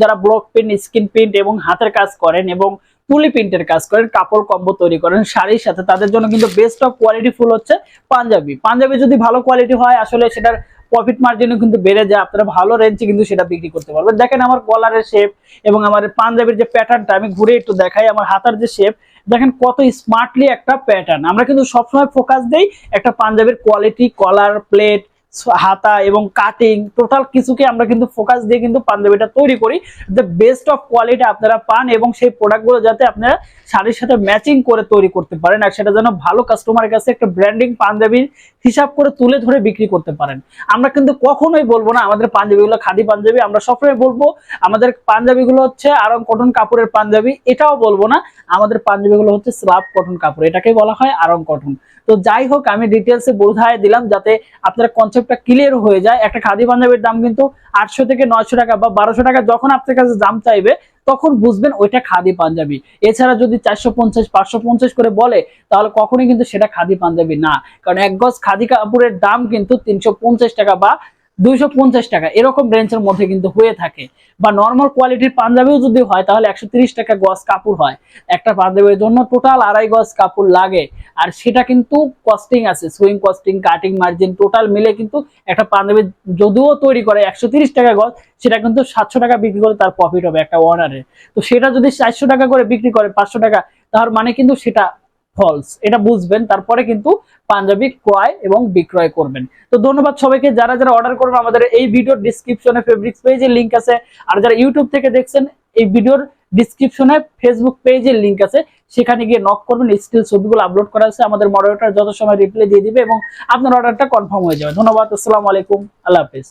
যারা block print skin print এবং হাতের কাজ করেন এবং তুলি প্রিন্টের কাজ করেন, কাপড় কম্বো তৈরি করেন, শাড়ির সাথে, তাদের জন্য কিন্তু বেস্ট অফ কোয়ালিটি ফুল হচ্ছে পাঞ্জাবি। পাঞ্জাবি যদি ভালো কোয়ালিটি হয়, আসলে সেটার প্রফিট মার্জিনও কিন্তু বেড়ে যায়, আপনারা ভালো রেঞ্জে কিন্তু সেটা বিক্রি করতে পারবেন। দেখেন আমার কলারের শেপ এবং আমার পাঞ্জাবির যে প্যাটার্নটা আমি ঘুরে একটু দেখাই, আমার হাতার যে শেপ দেখেন কত স্মার্টলি একটা প্যাটার্ন আমরা কিন্তু সবসময় ফোকাস দেই একটা পাঞ্জাবির কোয়ালিটি কলার প্লেট হাতা এবং কাটিং টোটাল কিছুকে আমরা কিন্তু ফোকাস দিয়ে কিন্তু পাঞ্জাবিটা তৈরি করি। দ্য বেস্ট অফ কোয়ালিটি আপনারা পান এবং সেই প্রোডাক্টগুলো যাতে আপনারা শাড়ির সাথে ম্যাচিং করে তৈরি করতে পারেন আর সেটা যেন ভালো কাস্টমারের কাছে একটা ব্র্যান্ডিং পাঞ্জাবির হিসাব করে তুলে ধরে বিক্রি করতে পারেন। আমরা কিন্তু কখনোই বলব না, আমাদের পাঞ্জাবিগুলো খাদি পাঞ্জাবি, আমরা সবসময় বলব, আমাদের পাঞ্জাবিগুলো হচ্ছে আরং কটন কাপড়ের পাঞ্জাবি, এটাও বলব না, আমাদের পাঞ্জাবিগুলো হচ্ছে স্লাব কটন কাপড় এটাকে বলা হয় আরং কটন। তো যাই হোক, আমি ডিটেলসে বোঝায় দিলাম যাতে আপনার কনসেপ্টটা ক্লিয়ার হয়ে যায়। একটা খাদি পাঞ্জাবির দাম কিন্তু আটশো থেকে নয়শো টাকা বা বারোশো টাকা যখন আপনার কাছে দাম চাইবে তখন বুঝবেন ওইটা খাদি পাঞ্জাবি। এছাড়া যদি চারশো পঞ্চাশ, পাঁচশো পঞ্চাশ করে বলে, তাহলে কখনোই কিন্তু সেটা খাদি পাঞ্জাবি না। কারণ এক গজ খাদি কাপড়ের দাম কিন্তু তিনশো পঞ্চাশ টাকা বা দুইশো পঞ্চাশ টাকা। এরকম রেঞ্জের মধ্যে কিন্তু হয়ে থাকে। বা নর্মাল কোয়ালিটির পাঞ্জাবিও যদি হয়, তাহলে একশো টাকা গজ কাপড় হয়। একটা পাঞ্জাবির জন্য টোটাল আড়াই গজ কাপড় লাগে। আর সেটা কিন্তু কস্টিং আছে swing costing cutting margin total মিলে কিন্তু একটা পাঞ্জাবি যদিও তৈরি করে একশো টাকা গজ, সেটা কিন্তু সাতশো টাকা বিক্রি করে তার প্রফিট হবে একটা অনারে তো সেটা যদি চারশো টাকা করে বিক্রি করে, পাঁচশো টাকা, তার মানে কিন্তু সেটা ফলস এটা বুঝবেন, তারপরে কিন্তু পাঞ্জাবি ক্রয় এবং বিক্রয় করবেন। তো ধন্যবাদ সবাইকে, যারা যারা অর্ডার করবেন, আমাদের এই ভিডিওর ডিসক্রিপশনে ফেব্রিক্স পেজের লিংক আছে, আর যারা ইউটিউব থেকে দেখছেন, এই ভিডিওর ডিসক্রিপশনে ফেসবুক পেজের লিংক আছে, সেখানে গিয়ে নক করবেন স্টিল ছবিগুলো আপলোড করা আছে, আমাদের মডারেটর যত সময় রিপ্লাই দিয়ে দিবে এবং আপনার অর্ডারটা কনফার্ম হয়ে যাবে। ধন্যবাদ, আসসালামু আলাইকুম, আল্লাহ হাফিজ।